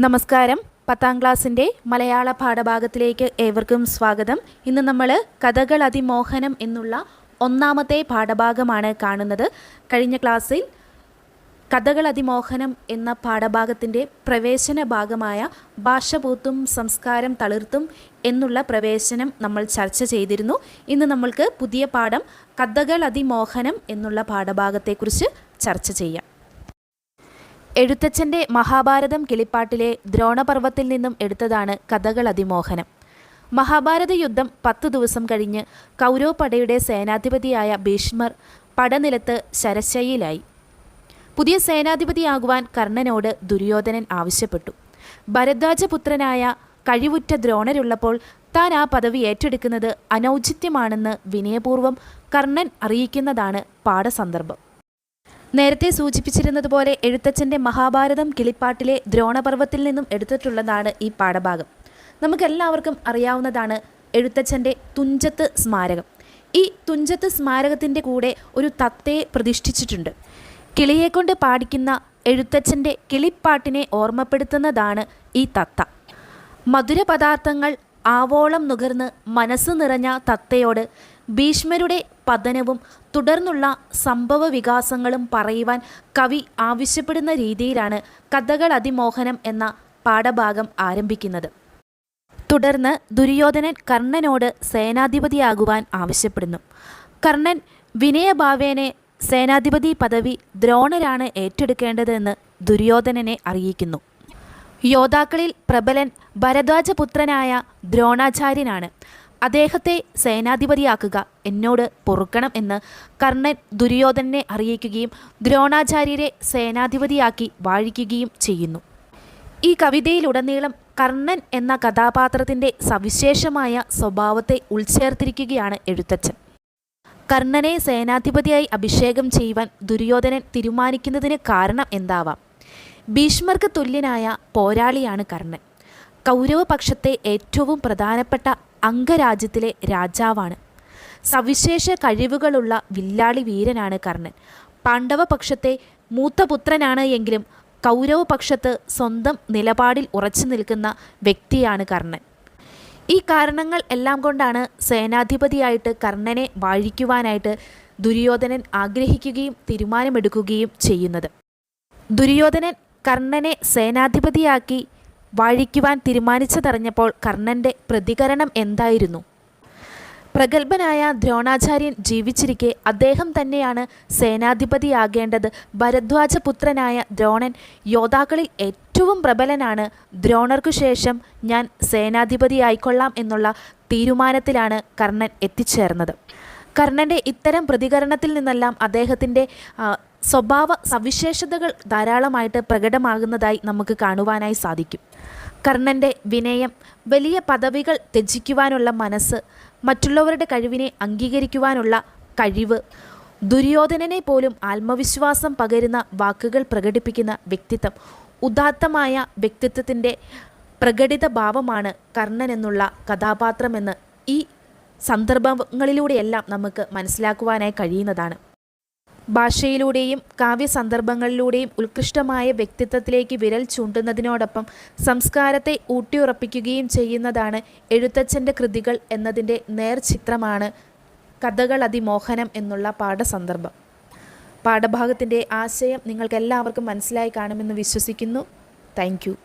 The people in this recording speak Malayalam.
നമസ്കാരം. പത്താം ക്ലാസ്സിന്റെ മലയാള പാഠഭാഗത്തിലേക്ക് ഏവർക്കും സ്വാഗതം. ഇന്ന് നമ്മൾ കഥകൾ അതിമോഹനം എന്നുള്ള ഒന്നാമത്തെ പാഠഭാഗമാണ് കാണുന്നത്. കഴിഞ്ഞ ക്ലാസ്സിൽ കഥകൾ അതിമോഹനം എന്ന പാഠഭാഗത്തിന്റെ പ്രവേശന ഭാഗമായ ഭാഷ പൂത്തും സംസ്കാരം തളിർത്തും എന്നുള്ള പ്രവേശനം നമ്മൾ ചർച്ച ചെയ്തിരുന്നു. ഇന്ന് നമ്മൾക്ക് പുതിയ പാഠം കഥകൾ അതിമോഹനം എന്നുള്ള പാഠഭാഗത്തെക്കുറിച്ച് ചർച്ച ചെയ്യാം. എഴുത്തച്ഛന്റെ മഹാഭാരതം കിളിപ്പാട്ടിലെ ദ്രോണപർവത്തിൽ നിന്നും എടുത്തതാണ് കഥകൾ അതിമോഹനം. മഹാഭാരത യുദ്ധം പത്തു ദിവസം കഴിഞ്ഞ് കൗരവ പടയുടെ സേനാധിപതിയായ ഭീഷ്മർ പടനിലത്ത് ശരശയിലായി പുതിയ സേനാധിപതിയാകുവാൻ കർണനോട് ദുര്യോധനൻ ആവശ്യപ്പെട്ടു. ഭരദ്വാജപുത്രനായ കഴിവുറ്റ ദ്രോണരുള്ളപ്പോൾ താൻ ആ പദവി ഏറ്റെടുക്കുന്നത് അനൗചിത്യമാണെന്ന് വിനയപൂർവം കർണൻ അറിയിക്കുന്നതാണ് പാഠസന്ദർഭം. നേരത്തെ സൂചിപ്പിച്ചിരുന്നതുപോലെ എഴുത്തച്ഛന്റെ മഹാഭാരതം കിളിപ്പാട്ടിലെ ദ്രോണപർവത്തിൽ നിന്നും എടുത്തിട്ടുള്ളതാണ് ഈ പാഠഭാഗം. നമുക്കെല്ലാവർക്കും അറിയാവുന്നതാണ് എഴുത്തച്ഛന്റെ തുഞ്ചത്ത് സ്മാരകം. ഈ തുഞ്ചത്ത് സ്മാരകത്തിന്റെ കൂടെ ഒരു തത്തയെ പ്രതിഷ്ഠിച്ചിട്ടുണ്ട്. കിളിയെക്കൊണ്ട് പാടിക്കുന്ന എഴുത്തച്ഛന്റെ കിളിപ്പാട്ടിനെ ഓർമ്മപ്പെടുത്തുന്നതാണ് ഈ തത്ത. മധുരപദാർത്ഥങ്ങൾ ആവോളം നുകർന്ന് മനസ്സ് നിറഞ്ഞ തത്തയോട് ഭീഷ്മരുടെ പതനവും തുടർന്നുള്ള സംഭവ വികാസങ്ങളും പറയുവാൻ കവി ആവശ്യപ്പെടുന്ന രീതിയിലാണ് കഥകൾ അതിമോഹനം എന്ന പാഠഭാഗം ആരംഭിക്കുന്നത്. തുടർന്ന് ദുര്യോധനൻ കർണനോട് സേനാധിപതിയാകുവാൻ ആവശ്യപ്പെടുന്നു. കർണൻ വിനയഭാവേനെ സേനാധിപതി പദവി ദ്രോണരാണ് ഏറ്റെടുക്കേണ്ടതെന്ന് ദുര്യോധനനെ അറിയിക്കുന്നു. യോദ്ധാക്കളിൽ പ്രബലൻ ഭരദ്വാജപുത്രനായ ദ്രോണാചാര്യനാണ്. അദ്ദേഹത്തെ സേനാധിപതിയാക്കുക എന്നോട് പൊറുക്കണം എന്ന് കർണൻ ദുര്യോധനനെ അറിയിക്കുകയും ദ്രോണാചാര്യരെ സേനാധിപതിയാക്കി വാഴിക്കുകയും ചെയ്യുന്നു. ഈ കവിതയിലുടനീളം കർണൻ എന്ന കഥാപാത്രത്തിന്റെ സവിശേഷമായ സ്വഭാവത്തെ ഉൾച്ചേർത്തിരിക്കുകയാണ് എഴുത്തച്ഛൻ. കർണനെ സേനാധിപതിയായി അഭിഷേകം ചെയ്യുവാൻ ദുര്യോധനൻ തീരുമാനിക്കുന്നതിന് കാരണം എന്താവാം? ഭീഷ്മർക്ക് തുല്യനായ പോരാളിയാണ് കർണൻ. കൗരവപക്ഷത്തെ ഏറ്റവും പ്രധാനപ്പെട്ട അംഗരാജ്യത്തിലെ രാജാവാണ്. സവിശേഷ കഴിവുകളുള്ള വില്ലാളി വീരനാണ് കർണൻ. പാണ്ഡവപക്ഷത്തെ മൂത്തപുത്രനാണ് എങ്കിലും കൗരവപക്ഷത്ത് സ്വന്തം നിലപാടിൽ ഉറച്ചു നിൽക്കുന്ന വ്യക്തിയാണ് കർണൻ. ഈ കാരണങ്ങൾ എല്ലാം കൊണ്ടാണ് സേനാധിപതിയായിട്ട് കർണനെ വാഴിക്കുവാനായിട്ട് ദുര്യോധനൻ ആഗ്രഹിക്കുകയും തീരുമാനമെടുക്കുകയും ചെയ്യുന്നത്. ദുര്യോധനൻ കർണനെ സേനാധിപതിയാക്കി വാഴിക്കുവാൻ തീരുമാനിച്ചതറിഞ്ഞപ്പോൾ കർണന്റെ പ്രതികരണം എന്തായിരുന്നു? പ്രഗത്ഭനായ ദ്രോണാചാര്യൻ ജീവിച്ചിരിക്കെ അദ്ദേഹം തന്നെയാണ് സേനാധിപതിയാകേണ്ടത്. ഭരദ്വാജപുത്രനായ ദ്രോണൻ യോദ്ധാക്കളിൽ ഏറ്റവും പ്രബലനാണ്. ദ്രോണർക്കു ശേഷം ഞാൻ സേനാധിപതി സേനാധിപതിയായിക്കൊള്ളാം എന്നുള്ള തീരുമാനത്തിലാണ് കർണൻ എത്തിച്ചേർന്നത്. കർണന്റെ ഇത്തരം പ്രതികരണത്തിൽ നിന്നെല്ലാം അദ്ദേഹത്തിന്റെ സ്വഭാവ സവിശേഷതകൾ ധാരാളമായിട്ട് പ്രകടമാകുന്നതായി നമുക്ക് കാണുവാനായി സാധിക്കും. കർണന്റെ വിനയം വലിയ പദവികൾ ത്യജിക്കുവാനുള്ള മനസ്സ് മറ്റുള്ളവരുടെ കഴിവിനെ അംഗീകരിക്കുവാനുള്ള കഴിവ് ദുര്യോധനനെ പോലും ആത്മവിശ്വാസം പകരുന്ന വാക്കുകൾ പ്രകടിപ്പിക്കുന്ന വ്യക്തിത്വം ഉദാത്തമായ വ്യക്തിത്വത്തിന്റെ പ്രകടിത ഭാവമാണ് കർണൻ എന്നുള്ള കഥാപാത്രമെന്ന് ഈ സന്ദർഭങ്ങളിലൂടെയെല്ലാം നമുക്ക് മനസ്സിലാക്കുവാനായി കഴിയുന്നതാണ്. ഭാഷയിലൂടെയും കാവ്യസന്ദർഭങ്ങളിലൂടെയും ഉത്കൃഷ്ടമായ വ്യക്തിത്വത്തിലേക്ക് വിരൽ ചൂണ്ടുന്നതിനോടൊപ്പം സംസ്കാരത്തെ ഊട്ടിയുറപ്പിക്കുകയും ചെയ്യുന്നതാണ് എഴുത്തച്ഛന്റെ കൃതികൾ എന്നതിന്റെ നേർചിത്രമാണ് കഥകൾ അതിമോഹനം എന്നുള്ള പാഠസന്ദർഭം. പാഠഭാഗത്തിന്റെ ആശയം നിങ്ങൾക്കെല്ലാവർക്കും മനസ്സിലായി കാണുമെന്ന് വിശ്വസിക്കുന്നു. താങ്ക്